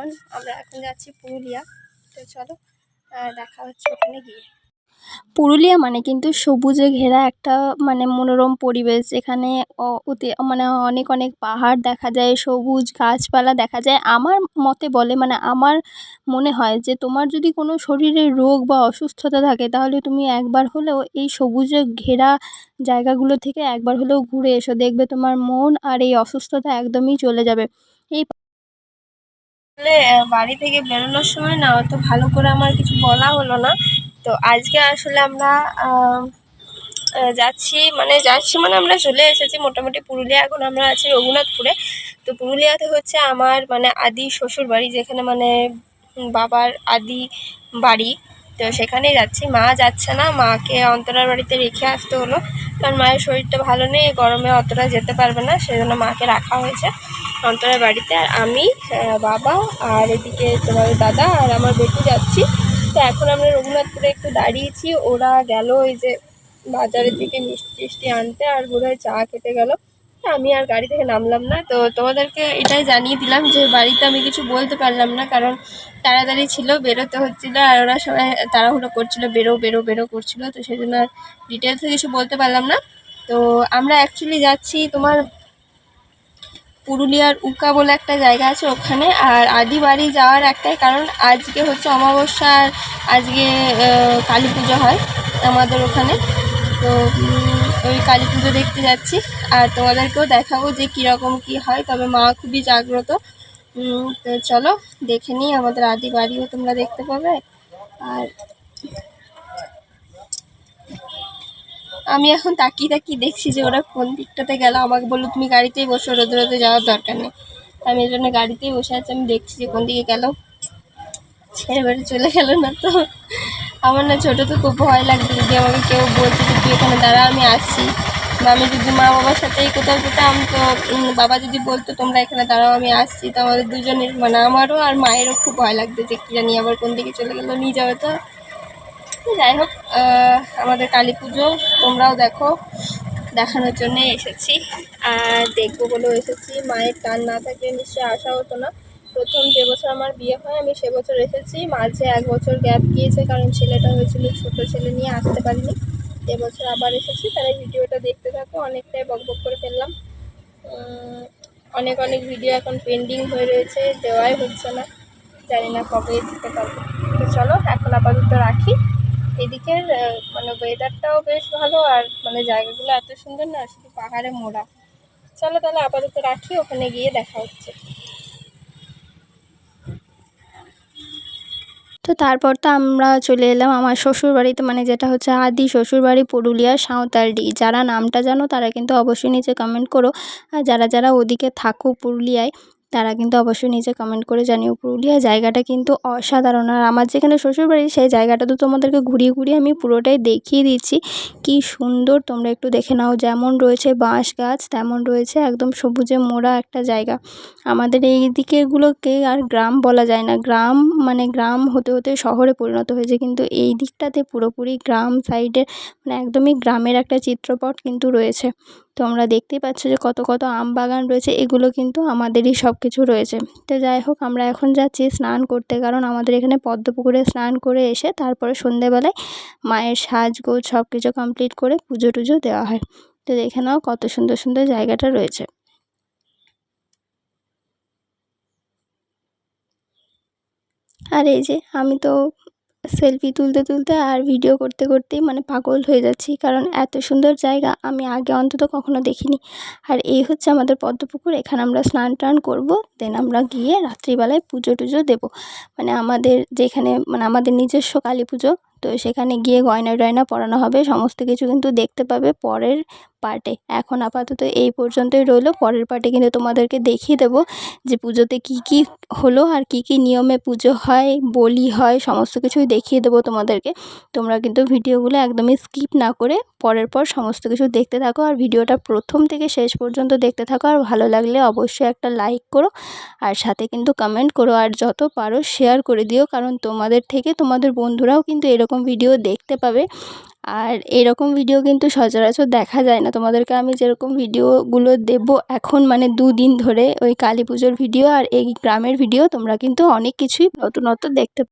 এখন আমরা এখন যাচ্ছি পুরুলিয়া। তো চলো দেখা হচ্ছে ওখানে গিয়ে। পুরুলিয়া মানে কিন্তু সবুজে ঘেরা একটা মানে মনোরম পরিবেশ, যেখানে অ- অতি মানে অনেক অনেক পাহাড় দেখা যায়, সবুজ গাছপালা দেখা যায়। আমার মতে বলে মানে আমার মনে হয় যে তোমার যদি কোনো শরীরে রোগ বা অসুস্থতা থাকে, তাহলে তুমি একবার হলেও এই সবুজে ঘেরা জায়গাগুলো থেকে একবার হলেও ঘুরে এসো। দেখবে তোমার মন আর এই অসুস্থতা একদমই চলে যাবে। এই বাড়ি থেকে বেরোনোর সময় না অত ভালো করে আমার কিছু বলা হলো না। তো আজকে আসলে আমরা যাচ্ছি মানে যাচ্ছি মানে আমরা চলে এসেছি মোটামুটি পুরুলিয়া। এখন আমরা আছি রঘুনাথপুরে। তো পুরুলিয়াতে হচ্ছে আমার মানে আদি শ্বশুর বাড়ি যেখানে মানে বাবার আদি বাড়ি। তো সেখানেই যাচ্ছি। মা যাচ্ছে না, মাকে অন্তরার বাড়িতে রেখে আসতে হলো। কারণ মায়ের শরীরটা ভালো নেই, গরমে অতটা যেতে পারবে না, সেজন্য মাকে রাখা হয়েছে। অন্তরার বাড়িতে, আর আমি বাবা, আর এদিকে তোমার দাদা আর আমার বেটু যাচ্ছি। তো এখন আমরা রঘুনাথপুরে একটু দাঁড়িয়েছি। ওরা গেল ওই যে বাজারের দিকে মিষ্টি টিষ্টি আনতে, আর বোধহয় চা খেতে গেল। আমি আর গাড়ি থেকে নামলাম না। তো তোমাদেরকে এটাই জানিয়ে দিলাম যে বাড়িতে আমি কিছু বলতে পারলাম না, কারণ তাড়াতাড়ি ছিল, বেরোতে হচ্ছিল, আর ওরা সবাই তাড়াহুড়ো করছিল, বেরো বেরো বেরো করছিল। তো সেই জন্য ডিটেলসে কিছু বলতে পারলাম না। তো আমরা অ্যাকচুয়ালি যাচ্ছি তোমার পুরুলিয়ার উকা বলে একটা জায়গা আছে ওখানে, আর আদি বাড়ি যাওয়ার একটাই কারণ, আজকে হচ্ছে অমাবস্যা আর আজকে কালী পুজো হয় আমাদের ওখানে। তো ওই কালী পুজো দেখতে যাচ্ছি, আর তোমাদেরকেও দেখাবো যে কীরকম কী হয়, তবে মা খুবই জাগ্রত। তো চলো, দেখে নিই আমাদের আদি বাড়িও তোমরা দেখতে পাবে। আর আমি এখন তাকিয়ে তাকিয়ে দেখছি যে ওরা কোন দিকটাতে গেল। আমাকে বলল, তুমি গাড়িতেই বসো, রোদে রোদে যাওয়ার দরকার নেই। আমি এই জন্য গাড়িতেই বসে আছি, আমি দেখছি যে কোন দিকে গেল। ছেড়ে বেড়ে চলে গেল না তো। আমার না ছোটো তো খুব ভয় লাগতো যদি আমাকে কেউ বলতো যে, তুই এখানে দাঁড়া, আমি আসছি। বা আমি যদি মা বাবার সাথেই কোথাও যেতাম, তো বাবা যদি বলতো, তোমরা এখানে দাঁড়াও, আমি আসছি। তো আমাদের দুজনের মানে আমারও আর মায়েরও খুব ভয় লাগতো যে, কী জানি আবার কোন দিকে চলে গেলো, নিয়ে যাবে তো? যাই হোক আমাদের কালী পুজো, তোমরাও দেখো, দেখানোর জন্য এসেছি। আর দেখব বলেও এসেছি, মায়ের টান না থাকলে নিশ্চয়ই আসা হতো না। প্রথম যে বছর আমার বিয়ে হয়, আমি সে বছর এসেছি। মাঝে এক বছর গ্যাপ গিয়েছে, কারণ ছেলেটা হয়েছিল ছোট, ছেলে নিয়ে আসতে পারিনি। এবছর আবার এসেছি, তাহলে ভিডিওটা দেখতে থাকো, অনেকটাই বক বক করে ফেললাম। অনেক অনেক ভিডিও এখন পেন্ডিং হয়ে রয়েছে, দেওয়াই হচ্ছে না। জানি না কবে দিতে পারব। তো চলো, এখন আপাতত রাখি। এদিকের মানে ওয়েদারটাও বেশ ভালো আর মানে জায়গাগুলো এত সুন্দর না, শুধু পাহাড়ে মোড়া। চলো তাহলে আপাতত রাখি, ওখানে গিয়ে দেখা হচ্ছে। তো তারপর তো আমরা চলে এলাম আমার শ্বশুর বাড়িতে মানে যেটা হচ্ছে আদি শ্বশুর বাড়ি পুরুলিয়ার সাঁওতালডি। যারা নামটা জানো, তারা কিন্তু অবশ্যই নিচে কমেন্ট করো। আর যারা যারা ওদিকে থাকো পুরুলিয়ায় তারা কিন্তু অবশ্যই নিচে কমেন্ট করে জানিও, পুরুলিয়া জায়গাটা কিন্তু অসাধারণ। আর আমার যেখানে শ্বশুরবাড়ি, সেই জায়গাটা তো তোমাদেরকে ঘুরিয়ে ঘুরিয়ে আমি পুরোটাই দেখিয়ে দিচ্ছি। কি সুন্দর, তোমরা একটু দেখে নাও যেমন রয়েছে বাঁশ গাছ, তেমন রয়েছে একদম সবুজে মোড়া একটা জায়গা। আমাদের এই দিকেরগুলোকে আর গ্রাম বলা যায় না। গ্রাম মানে গ্রাম হতে হতে শহরে পরিণত হয়েছে। কিন্তু এই দিকটাতে পুরোপুরি গ্রাম সাইডে মানে একদমই গ্রামের একটা চিত্রপট কিন্তু রয়েছে। তোমরা দেখতেই পাচ্ছ যে কত কত আম বাগান রয়েছে, এগুলো কিন্তু আমাদেরই সব কিছু রয়েছে। তো যাই হোক, আমরা এখন যাচ্ছি স্নান করতে। কারণ আমাদের এখানে পদ্ম পুকুরে স্নান করে এসে তারপরে সন্ধেবেলায় মায়ের সাজগোজ সব কিছু কমপ্লিট করে পুজো টুজো দেওয়া হয়। তো দেখে নাও কত সুন্দর সুন্দর জায়গাটা রয়েছে। আর এই যে আমি তো সেলফি তুলতে তুলতে আর ভিডিও করতে করতেই মানে পাগল হয়ে যাচ্ছি। কারণ এত সুন্দর জায়গা আমি আগে অন্তত কখনো দেখিনি। আর এই হচ্ছে আমাদের পদ্মপুকুর। এখানে আমরা স্নান টান করব দেন আমরা গিয়ে রাত্রিবেলায় পুজো টুজো দেবো। মানে আমাদের যেখানে মানে আমাদের নিজস্ব কালী পুজো, তো সেখানে গিয়ে গয়না টয়না পরানো হবে। সমস্ত কিছু কিন্তু দেখতে পাবে। পরের পার্টে। এখন আপাতত এই পর্যন্তই রইল। পরের পার্টে কিন্তু তোমাদেরকে দেখিয়ে দেবো যে পুজোতে কী কী হলো আর কী কী নিয়মে পুজো হয়, বলি হয়, সমস্ত কিছুই দেখিয়ে দেবো তোমাদেরকে। তোমরা কিন্তু ভিডিওগুলো একদমই স্কিপ না করে পরের পর সমস্ত কিছু দেখতে থাকো আর ভিডিওটা প্রথম থেকে শেষ পর্যন্ত দেখতে থাকো আর ভালো লাগলে অবশ্যই একটা লাইক করো আর সাথে কিন্তু কমেন্ট করো আর যত পারো শেয়ার করে দিও কারণ তোমাদের থেকে তোমাদের বন্ধুরাও কিন্তু এরকম ভিডিও দেখতে পাবে। আর এরকম ভিডিও কিন্তু সচরাচর দেখা যায় না। তোমাদেরকে আমি যেরকম ভিডিওগুলো দেব এখন মানে দুদিন ধরে ওই কালী পুজোর ভিডিও আর এই গ্রামের ভিডিও তোমরা কিন্তু অনেক কিছুই নতুনত্ব দেখতে